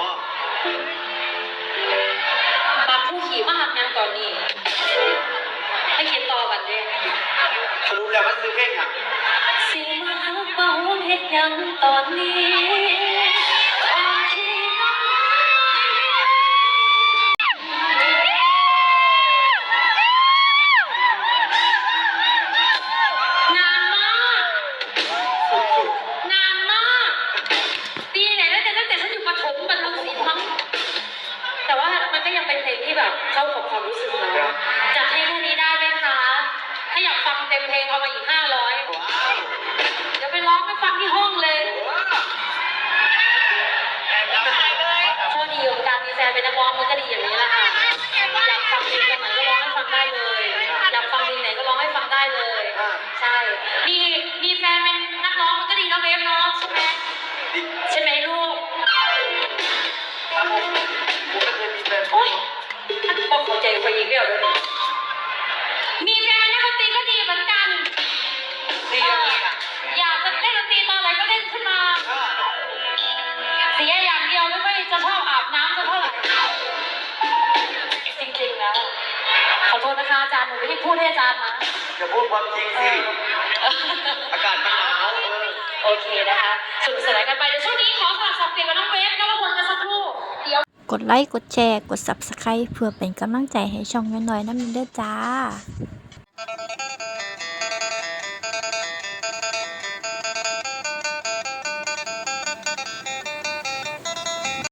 อ๋อปากผู้ขี่มาหักงานตอนนี้ให้เขียนต่อกันเลยสรุปแล้วมันคือเพลงอะสิมาเป่าเฮ็ดหยังตอนนี้ จัดให้แค่นี้ได้ไหมคะ ถ้าอยากฟังเต็มเพลงเอามาอีกห้าร้อยว้าวเดี๋ยวไปร้องให้ฟังที่ห้องเลยโชคดีอยู่กับการมีแฟนเป็นนักร้องมันก็ดีอย่างนี้ ขอโทษนะคะอาจารย์หนูไม่ได้พูดให้อาจารย์นะจะพูดความจริงสิ อากาศมันหนาวเออโอเคนะคะสนุกสนานกันไปเดี๋ยวช่วงนี้ขอฝากสับเปลี่ยนกับน้องเวฟนวพลกันสักครู่เดี๋ยวกดไลค์ กดแชร์ กด Subscribe เพื่อเป็นกำลังใจให้ช่องน้อยๆน้ำมันเด้อจ้า